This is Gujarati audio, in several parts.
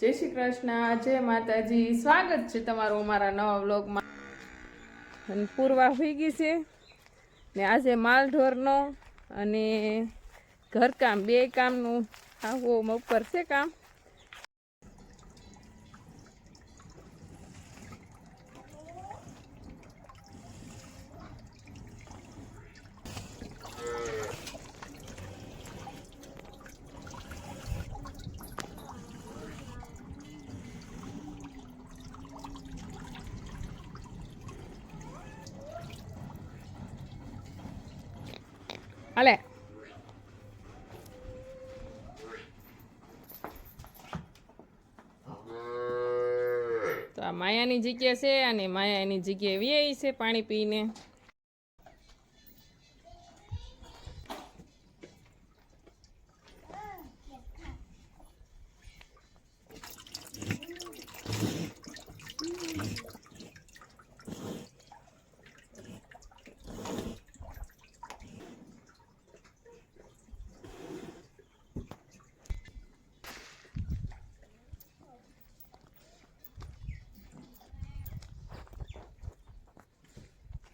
જય શ્રી કૃષ્ણ, જય માતાજી. સ્વાગત છે તમારું અમારા નવા વ્લોગમાં. અને પૂર્વા હોઈ ગઈ છે. ને આજે માલ ઢોરનો અને ઘરકામ, બે કામનું. આવું ઉપર છે કામ. હાલે તો આ માયાની જગ્યા છે અને માયા એની જગ્યાએ વ્યય છે પાણી પીને.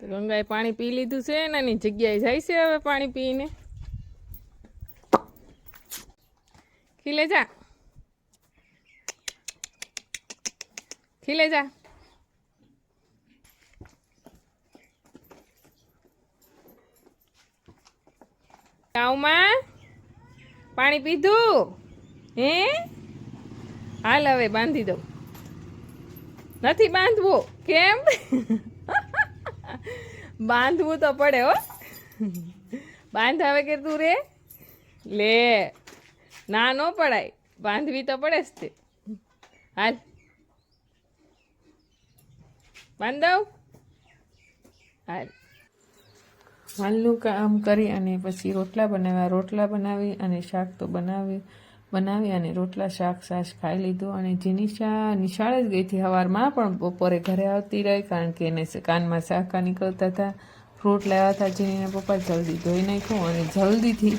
ગંગાએ પાણી પી લીધું છે ને એની જગ્યાએ જાય છે હવે પાણી પીને. ખીલે જા. ખીલે જા. ગાઉમાં પાણી પીધું? હે? હાલ હવે બાંધી દઉં. નથી બાંધવું. કેમ? બાંધવું તો પડે હો. બાંધાવે કે તું રે? લે. ના, નો પડાય. બાંધવી તો પડે જ તે. હાલ. બાંધવ. હાલ. હાલનું કામ કરી અને પછી રોટલા બનાવ્યા. રોટલા બનાવી અને શાક તો બનાવી બનાવી અને રોટલા, શાક સાસ ખાઈ લીધું અને જીનિશા નિશાળે જ ગઈ હતી સવારમાં પણ બપોરે ઘરે આવતી રહી કારણ કે એને કાનમાં શાકા નીકળતા હતા. ફ્રૂટ લાવ્યા હતા જીનીના પપ્પા જલ્દી ધોઈ નાખ્યું અને જલ્દીથી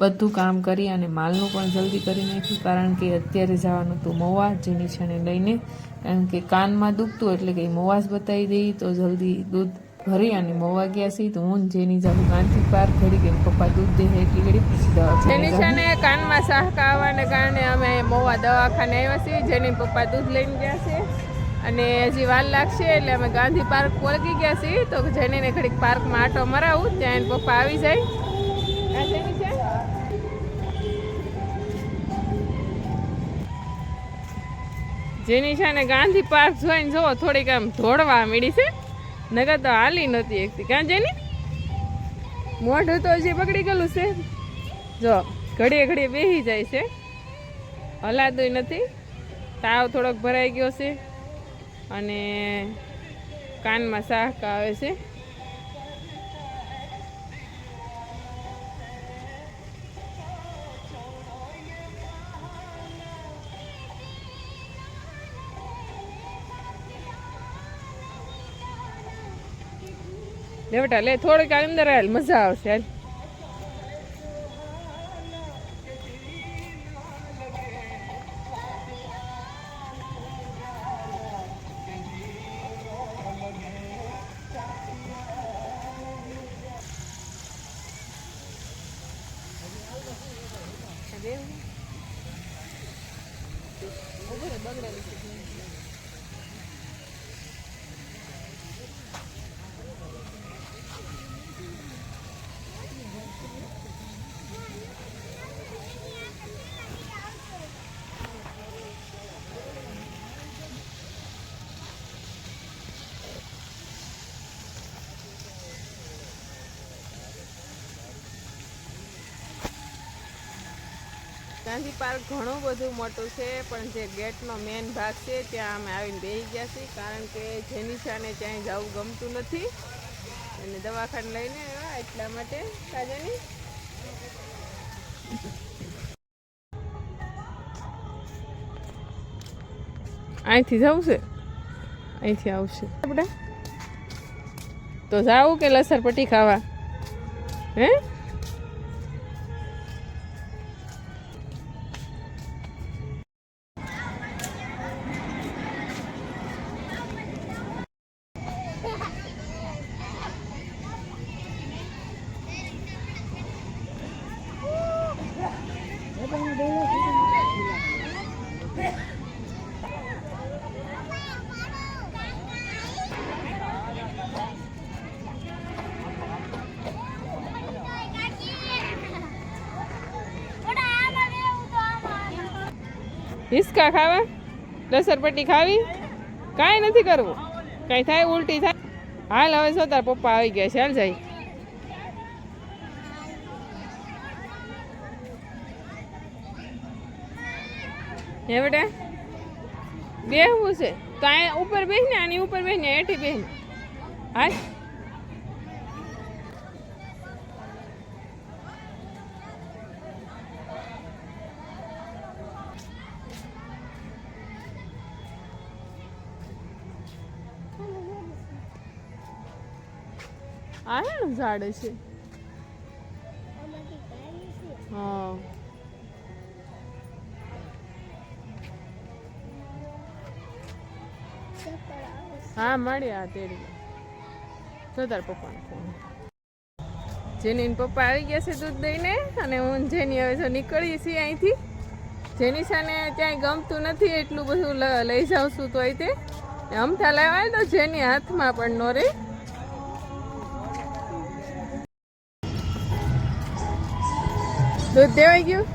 બધું કામ કરી અને માલનું પણ જલ્દી કરી નાખ્યું કારણ કે અત્યારે જવાનું હતું મોવા જીનીશાને લઈને, કારણ કે કાનમાં દુખતું એટલે કે મોવાસ બતાવી દઈ તો જલ્દી દૂધ ભરી અને મવા ગયા છે તો હું જેની જાવ ગાંધી પાર ઘડી ગઈ પપ્પા દૂધ દે એટલી ઘડી પછી દવા જેની છે કાનમાં શાહકા આવવાને કારણે અમે મોવા દવાખાને આવ્યા છીએ, જેની પપ્પા દૂધ લઈને ગયા છે. અને હજી વાર લાગશે એટલે અમે ગાંધી પાર્ક પહોંચી ગયા છીએ, તો જેનીને ઘડીક પાર્કમાં આટો મરાવું, ત્યાં એને પપ્પા આવી જાય. જેની છે? ને ગાંધી પાર્ક જોઈને જુઓ થોડીક આમ ધોળવા મળી છે. નગર તો હાલી નહોતી એકથી. કાં જેની? મોઢું તો હજી પકડી ગયેલું છે. જો, ઘડીએ ઘડીએ બેસી જાય છે. હલાતું નથી. તાવ થોડોક ભરાઈ ગયો છે. અને કાનમાં શાક આવે છે. લે બેટા લે થોડીક અંદર હાલ મજા આવશે હાલ. ગાંધી પાર્ક ઘણું બધું મોટું છે, પણ જે ગેટનો મેઇન ભાગ છે, ત્યાં અમે આવીને બેસી ગયા છીએ, કારણ કે જેની સાને ત્યાં જવું ગમતું નથી. અને દવાખાને લઈને આવ્યા એટલા માટે કાજાની અહીંથી જવું છે? અહીંથી આવશે. આપણે? તો જાવું કે લસરપટ્ટી ખાવા? હે? હિસકા ખાવા? લસરપટ્ટી ખાવી? કાંઈ નથી કરવું. કાંઈ થાય, ઉલટી થાય. હાલ હવે શું તાર પપ્પા આવી ગયા છે? હાલ જાય. હે બેટા? બેહવું છે. તો અહીંયા ઉપર બેસ ને આની ઉપર બેસ ને હેઠી બેસ હાલ. આ ઝાડ છે હા. હા મળી આ તેડી તો તાર પપ્પાનો ફોન જેની પપ્પા આવી ગયા છે દૂધ દઈને અને હું જેની હવે જો નીકળી છીએ અહીંથી. જેની સાને ક્યાંય ગમતું નથી એટલું બધું લઈ જાઉં છું તો. તે અમથા લેવાય તો જેની હાથમાં પણ નો રે. દૂધ દેવાઈ ગયું